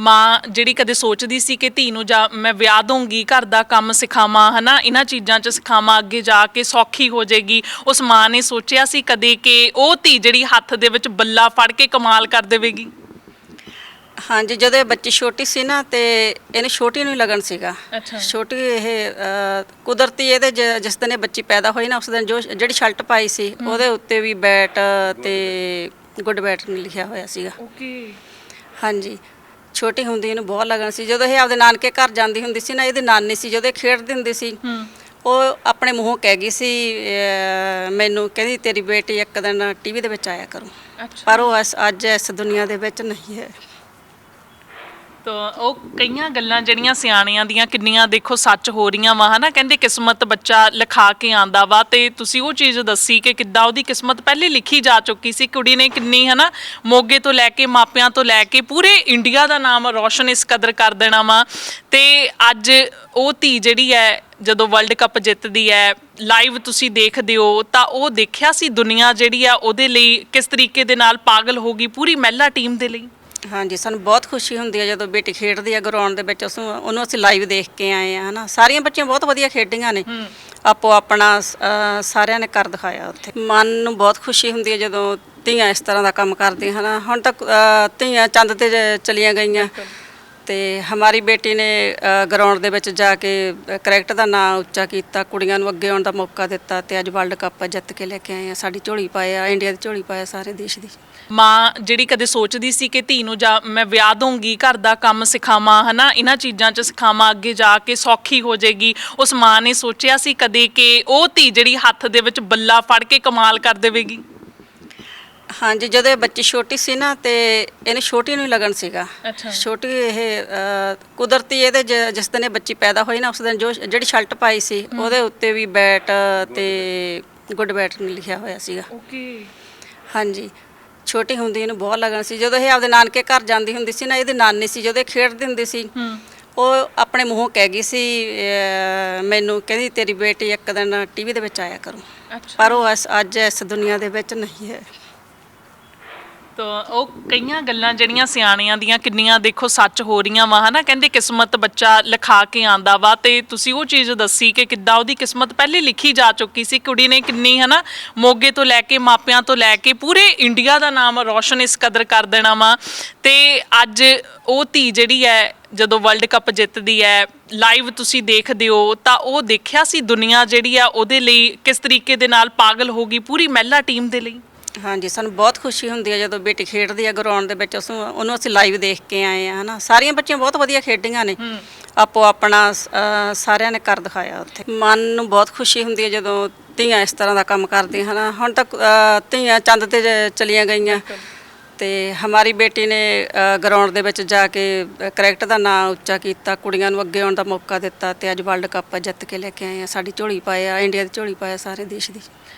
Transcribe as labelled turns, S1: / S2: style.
S1: ਮਾਂ ਜਿਹੜੀ ਕਦੇ ਸੋਚਦੀ ਸੀ ਕਿ ਧੀ ਨੂੰ ਜਾ ਮੈਂ ਵਿਆਹ ਦਊਂਗੀ ਘਰ ਦਾ ਕੰਮ ਸਿਖਾਵਾਂ ਹਨਾ ਇਹਨਾਂ ਚੀਜ਼ਾਂ 'ਚ ਸਿਖਾਵਾਂ ਅੱਗੇ ਜਾ ਕੇ ਸੌਖੀ ਹੋ ਜਾਏਗੀ ਉਸ ਮਾਂ ਨੇ ਸੋਚਿਆ ਸੀ ਕਦੇ ਕਿ ਉਹ ਧੀ ਜਿਹੜੀ ਹੱਥ ਦੇ ਵਿੱਚ ਬੱਲਾ ਫੜ ਕੇ ਕਮਾਲ ਕਰ ਦੇਵੇਗੀ?
S2: ਹਾਂਜੀ ਜਦੋਂ ਇਹ ਬੱਚੀ ਛੋਟੀ ਸੀ ਨਾ ਤੇ ਇਹਨੂੰ ਛੋਟੀ ਨੂੰ ਹੀ ਲਗਨ ਸੀਗਾ।
S1: ਅੱਛਾ।
S2: ਛੋਟੀ ਇਹ ਅ, ਕੁਦਰਤੀ ਇਹਦੇ ਜ- ਜਿਸ ਦਿਨ ਇਹ ਬੱਚੀ ਪੈਦਾ ਹੋਈ ਨਾ ਉਸ ਦਿਨ ਜੋ ਜਿਹੜੀ ਸ਼ਰਟ ਪਾਈ ਸੀ ਉਹਦੇ ਉੱਤੇ ਵੀ ਬੈਟ ਤੇ ਗੁੱਡ ਬੈਟ ਲਿਖਿਆ ਹੋਇਆ ਸੀਗਾ।
S1: ਓਕੇ।
S2: ਹਾਂਜੀ। ਛੋਟੀ ਹੁੰਦੀ ਇਹਨੂੰ ਬਹੁਤ ਲਗਨ ਸੀ। ਜਦੋਂ ਇਹ ਆਪਦੇ ਨਾਨਕੇ ਘਰ ਜਾਂਦੀ ਹੁੰਦੀ ਸੀ ਨਾ ਇਹਦੀ ਨਾਨੀ ਸੀ ਜਦੋਂ ਇਹ ਖੇਡਦੀ ਹੁੰਦੀ ਸੀ ਉਹ ਆਪਣੇ ਮੂੰਹੋਂ ਕਹਿ ਗਈ ਸੀ ਮੈਨੂੰ ਕਹਿੰਦੀ ਤੇਰੀ ਬੇਟੀ ਇੱਕ ਦਿਨ ਟੀਵੀ ਦੇ ਵਿੱਚ ਆਇਆ ਕਰੂ। ਪਰ ਉਹ ਅੱਜ ਇਸ ਦੁਨੀਆ ਦੇ ਵਿੱਚ ਨਹੀਂ ਹੈ।
S1: ਤਾਂ ਉਹ ਕਈਆਂ ਗੱਲਾਂ ਜਿਹੜੀਆਂ ਸਿਆਣਿਆਂ ਦੀਆਂ ਕਿੰਨੀਆਂ ਦੇਖੋ ਸੱਚ ਹੋ ਰਹੀਆਂ ਵਾ, ਹਨਾ? ਕਹਿੰਦੇ ਕਿਸਮਤ ਬੱਚਾ ਲਿਖਾ ਕੇ ਆਂਦਾ ਵਾ ਤੇ ਤੁਸੀਂ ਉਹ ਚੀਜ਼ ਦੱਸੀ ਕਿ ਕਿੱਦਾਂ ਉਹਦੀ ਕਿਸਮਤ ਪਹਿਲੇ ਲਿਖੀ ਜਾ ਚੁੱਕੀ ਸੀ, ਕੁੜੀ ਨੇ ਕਿੰਨੀ, ਹਨਾ, ਮੋਗੇ ਤੋਂ ਲੈ ਕੇ ਮਾਪਿਆਂ ਤੋਂ ਲੈ ਕੇ ਪੂਰੇ ਇੰਡੀਆ ਦਾ ਨਾਮ ਰੌਸ਼ਨ ਇਸ ਕਦਰ ਕਰ ਦੇਣਾ ਵਾ। ਤੇ ਅੱਜ ਉਹ ਧੀ ਜਿਹੜੀ ਹੈ ਜਦੋਂ ਵਰਲਡ ਕੱਪ ਜਿੱਤਦੀ ਹੈ ਲਾਈਵ ਤੁਸੀਂ ਦੇਖਦੇ ਹੋ, ਤਾਂ ਉਹ ਦੇਖਿਆ ਸੀ ਦੁਨੀਆ ਜਿਹੜੀ ਆ, ਉਹਦੇ ਲਈ ਕਿਸ ਤਰੀਕੇ ਦੇ ਨਾਲ ਪਾਗਲ ਹੋ ਗਈ ਪੂਰੀ ਮਹਿਲਾ ਟੀਮ ਦੇ ਲਈ?
S2: ਹਾਂਜੀ ਸਾਨੂੰ ਬਹੁਤ ਖੁਸ਼ੀ ਹੁੰਦੀ ਹੈ ਜਦੋਂ ਬੇਟੀ ਖੇਡਦੀ ਹੈ ਗਰਾਊਂਡ ਦੇ ਵਿੱਚ। ਉਸ ਨੂੰ ਉਹਨੂੰ ਅਸੀਂ ਲਾਈਵ ਦੇਖ ਕੇ ਆਏ ਆ ਹਨਾ। ਸਾਰੀਆਂ ਬੱਚੀਆਂ ਬਹੁਤ ਵਧੀਆ ਖੇਡੀਆਂ ਨੇ। ਆਪੋ ਆਪਣਾ ਸਾਰਿਆਂ ਨੇ ਕਰ ਦਿਖਾਇਆ ਉੱਥੇ। ਮਨ ਨੂੰ ਬਹੁਤ ਖੁਸ਼ੀ ਹੁੰਦੀ ਹੈ ਜਦੋਂ ਧੀਆਂ ਇਸ ਤਰ੍ਹਾਂ ਦਾ ਕੰਮ ਕਰਦੀਆਂ ਹਨਾ। ਹੁਣ ਤੱਕ ਧੀਆਂ ਚੰਦ ਤੇ ਜ- ਚਲੀਆਂ ਗਈਆਂ। ਤੇ ਹਮਾਰੀ ਬੇਟੀ ਨੇ ਗਰਾਊਂਡ ਦੇ ਵਿੱਚ ਜਾ ਕੇ ਅ, ਕ੍ਰਿਕਟ ਦਾ ਨਾਮ ਉੱਚਾ ਕੀਤਾ ਕੁੜੀਆਂ ਨੂੰ ਅੱਗੇ ਆਉਣ ਦਾ ਮੌਕਾ ਦਿੱਤਾ ਤੇ ਅੱਜ ਵਰਲਡ ਕੱਪ ਜਿੱਤ ਕੇ ਲੈ ਕੇ ਆਏ ਆ ਸਾਡੀ ਝੋਲੀ ਪਾਏ ਆ ਇੰਡੀਆ ਦੀ ਝੋਲੀ ਪਾਏ ਆ ਸਾਰੇ ਦੇਸ਼ ਦੀ।
S1: ਮਾਂ ਜਿਹੜੀ ਕਦੇ ਸੋਚਦੀ ਸੀ ਕਿ ਧੀ ਨੂੰ ਜਾ ਮੈਂ ਵਿਆਹ ਦਊਂਗੀ ਘਰ ਦਾ ਕੰਮ ਸਿਖਾਵਾਂ ਹਨਾ ਇਹਨਾਂ ਚੀਜ਼ਾਂ 'ਚ ਸਿਖਾਵਾਂ ਅੱਗੇ ਜਾ ਕੇ ਸੌਖੀ ਹੋ ਜਾਏਗੀ। ਉਸ ਮਾਂ ਨੇ ਸੋਚਿਆ ਸੀ ਕਦੇ ਕਿ ਉਹ ਧੀ ਜਿਹੜੀ ਹੱਥ ਦੇ ਵਿੱਚ ਬੱਲਾ ਫੜ ਕੇ ਕਮਾਲ ਕਰ ਦੇਵੇਗੀ।
S2: ਹਾਂਜੀ ਜਦੋਂ ਇਹ ਬੱਚੀ ਛੋਟੀ ਸੀ ਨਾ ਤੇ ਇਹਨੂੰ ਛੋਟੀ ਨੂੰ ਲਗਨ ਸੀਗਾ।
S1: ਅੱਛਾ।
S2: ਛੋਟੀ ਇਹ ਅ, ਕੁਦਰਤੀ ਇਹਦੇ ਜ- ਜਿਸ ਦਿਨ ਇਹ ਬੱਚੀ ਪੈਦਾ ਹੋਈ ਨਾ ਉਸ ਦਿਨ ਜੋ ਜਿਹੜੀ ਸ਼ਰਟ ਪਾਈ ਸੀ ਉਹਦੇ ਉੱਤੇ ਵੀ ਬੈਟ ਤੇ ਗੁੱਡ ਬੈਟ ਲਿਖਿਆ ਹੋਇਆ ਸੀਗਾ।
S1: ਓਕੇ।
S2: ਹਾਂਜੀ। ਛੋਟੀ ਹੁੰਦੀ ਇਹਨੂੰ ਬਹੁਤ ਲਗਨ ਸੀ। ਜਦੋਂ ਇਹ ਆਪਦੇ ਨਾਨਕੇ ਘਰ ਜਾਂਦੀ ਹੁੰਦੀ ਸੀ ਨਾ ਇਹਦੀ ਨਾਨੀ ਸੀ ਜਦੋਂ ਇਹ ਖੇਡਦੀ ਹੁੰਦੀ ਸੀ ਉਹ ਆਪਣੇ ਮੂੰਹੋਂ ਕਹਿ ਗਈ ਸੀ ਮੈਨੂੰ ਕਹਿੰਦੀ ਤੇਰੀ ਬੇਟੀ ਇੱਕ ਦਿਨ ਟੀਵੀ ਦੇ ਵਿੱਚ ਆਇਆ ਕਰੂ। ਪਰ ਉਹ ਇਸ- ਅੱਜ ਇਸ ਦੁਨੀਆ ਦੇ ਵਿੱਚ ਨਹੀਂ ਹੈ।
S1: ਤਾਂ ਉਹ ਕਈਆਂ ਗੱਲਾਂ ਜਿਹੜੀਆਂ ਸਿਆਣਿਆਂ ਦੀਆਂ ਕਿੰਨੀਆਂ ਦੇਖੋ ਸੱਚ ਹੋ ਰਹੀਆਂ ਵਾ, ਹਨਾ? ਕਹਿੰਦੇ ਕਿਸਮਤ ਬੱਚਾ ਲਿਖਾ ਕੇ ਆਂਦਾ ਵਾ ਤੇ ਤੁਸੀਂ ਉਹ ਚੀਜ਼ ਦੱਸੀ ਕਿ ਕਿੱਦਾਂ ਉਹਦੀ ਕਿਸਮਤ ਪਹਿਲੇ ਲਿਖੀ ਜਾ ਚੁੱਕੀ ਸੀ, ਕੁੜੀ ਨੇ ਕਿੰਨੀ, ਹਨਾ, ਮੋਗੇ ਤੋਂ ਲੈ ਕੇ ਮਾਪਿਆਂ ਤੋਂ ਲੈ ਕੇ ਪੂਰੇ ਇੰਡੀਆ ਦਾ ਨਾਮ ਰੌਸ਼ਨ ਇਸ ਕਦਰ ਕਰ ਦੇਣਾ ਵਾ। ਤੇ ਅੱਜ ਉਹ ਧੀ ਜਿਹੜੀ ਹੈ, ਜਦੋਂ ਵਰਲਡ ਕੱਪ ਜਿੱਤਦੀ ਹੈ, ਲਾਈਵ ਤੁਸੀਂ ਦੇਖਦੇ ਹੋ, ਤਾਂ ਉਹ ਦੇਖਿਆ ਸੀ ਦੁਨੀਆ ਜਿਹੜੀ ਆ, ਉਹਦੇ ਲਈ ਕਿਸ ਤਰੀਕੇ ਦੇ ਨਾਲ ਪਾਗਲ ਹੋ ਗਈ ਪੂਰੀ ਮਹਿਲਾ ਟੀਮ ਦੇ ਲਈ?
S2: ਹਾਂਜੀ ਸਾਨੂੰ ਬਹੁਤ ਖੁਸ਼ੀ ਹੁੰਦੀ ਹੈ ਜਦੋਂ ਬੇਟੀ ਖੇਡਦੀ ਹੈ ਗਰਾਊਂਡ ਦੇ ਵਿੱਚ। ਉਸ ਨੂੰ ਉਹਨੂੰ ਅਸੀਂ ਲਾਈਵ ਦੇਖ ਕੇ ਆਏ ਆ ਹਨਾ। ਸਾਰੀਆਂ ਬੱਚੀਆਂ ਬਹੁਤ ਵਧੀਆ ਖੇਡੀਆਂ ਨੇ। ਆਪੋ ਆਪਣਾ ਅ, ਸਾਰਿਆਂ ਨੇ ਕਰ ਦਿਖਾਇਆ ਉੱਥੇ। ਮਨ ਨੂੰ ਬਹੁਤ ਖੁਸ਼ੀ ਹੁੰਦੀ ਹੈ ਜਦੋਂ ਧੀਆਂ ਇਸ ਤਰ੍ਹਾਂ ਦਾ ਕੰਮ ਕਰਦੀਆਂ ਹਨਾ। ਹੁਣ ਤੱਕ ਧੀਆਂ ਚੰਦ ਤੇ ਜ- ਚਲੀਆਂ ਗਈਆਂ। ਤੇ ਹਮਾਰੀ ਬੇਟੀ ਨੇ ਗਰਾਊਂਡ ਦੇ ਵਿੱਚ ਜਾ ਕੇ ਅ, ਕ੍ਰਿਕਟ ਦਾ ਨਾਮ ਉੱਚਾ ਕੀਤਾ ਕੁੜੀਆਂ ਨੂੰ ਅੱਗੇ ਆਉਣ ਦਾ ਮੌਕਾ ਦਿੱਤਾ ਤੇ ਅੱਜ ਵਰਲਡ ਕੱਪ ਜਿੱਤ ਕੇ ਲੈ ਕੇ ਆਏ ਆ। ਸਾਡੀ ਝੋਲੀ ਪਾਏ ਆ ਇੰਡੀਆ ਦੀ ਝੋਲੀ ਪਾਏ ਆ ਸਾਰੇ ਦੇਸ਼ ਦੀ।